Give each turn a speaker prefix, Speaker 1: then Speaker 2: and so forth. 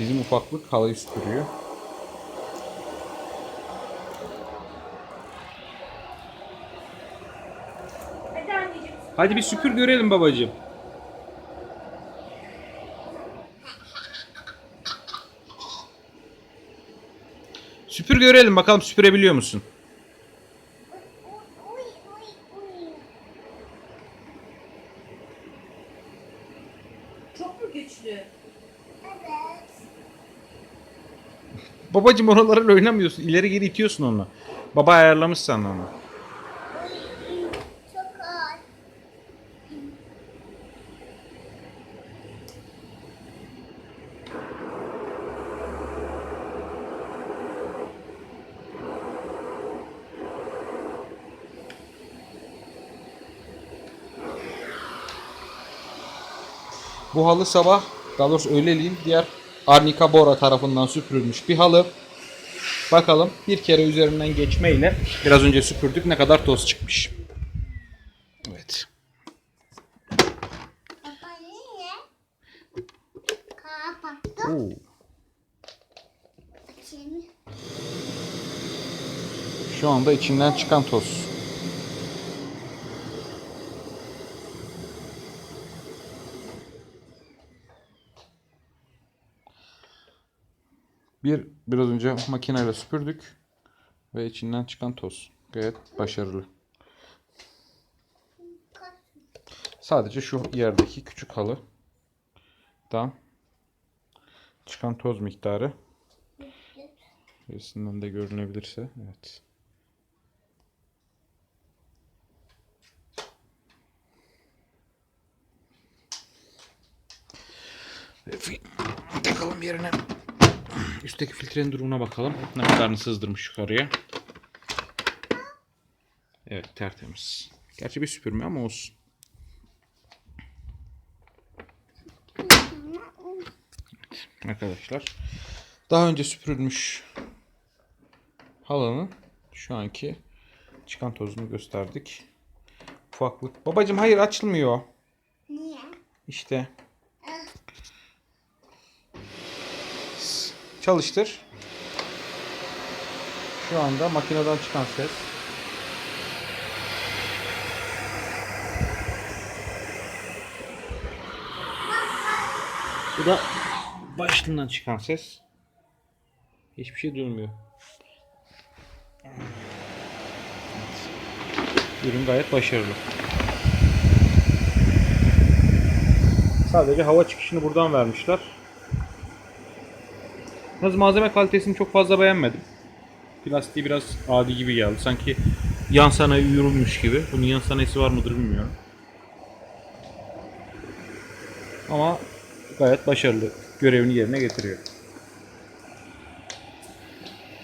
Speaker 1: Bizim ufaklık halıyı süpürüyor.
Speaker 2: Hadi anneciğim.
Speaker 1: Hadi bir süpür görelim babacığım. Süpür görelim bakalım süpürebiliyor musun?
Speaker 2: Çok mu güçlü?
Speaker 1: Babacığım oralarla oynamıyorsun. İleri geri itiyorsun onu. Baba ayarlamış sana onu. Bu halı sabah, daha doğrusu öğleliğin diğer Arnika Bora tarafından süpürülmüş bir halı. Bakalım bir kere üzerinden geçmeyle biraz önce süpürdük ne kadar toz çıkmış. Evet. Oo. Şu anda içinden çıkan toz. Bir biraz önce makineyle süpürdük ve içinden çıkan toz gayet başarılı. Sadece şu yerdeki küçük halı dan çıkan toz miktarı Birisinden de görünebilirse evet. Ve fi- Takalım yerine. Üstteki filtrenin durumuna bakalım. Ne kadarını sızdırmış yukarıya. Evet tertemiz. Gerçi bir süpürme ama olsun. Arkadaşlar. Daha önce süpürülmüş halının şu anki çıkan tozunu gösterdik. Ufaklık. Babacım hayır açılmıyor.
Speaker 3: niye?
Speaker 1: İşte. Çalıştır. Şu anda makineden çıkan ses. Bu da başlığından çıkan ses. Hiçbir şey duyulmuyor. Ürün gayet başarılı. Sadece hava çıkışını buradan vermişler. Yalnız malzeme kalitesini çok fazla beğenmedim. Plastiği biraz adi gibi geldi. Sanki yan sanayi ürünmüş gibi. Bunun yan sanayisi var mıdır bilmiyorum. Ama gayet başarılı. Görevini yerine getiriyor.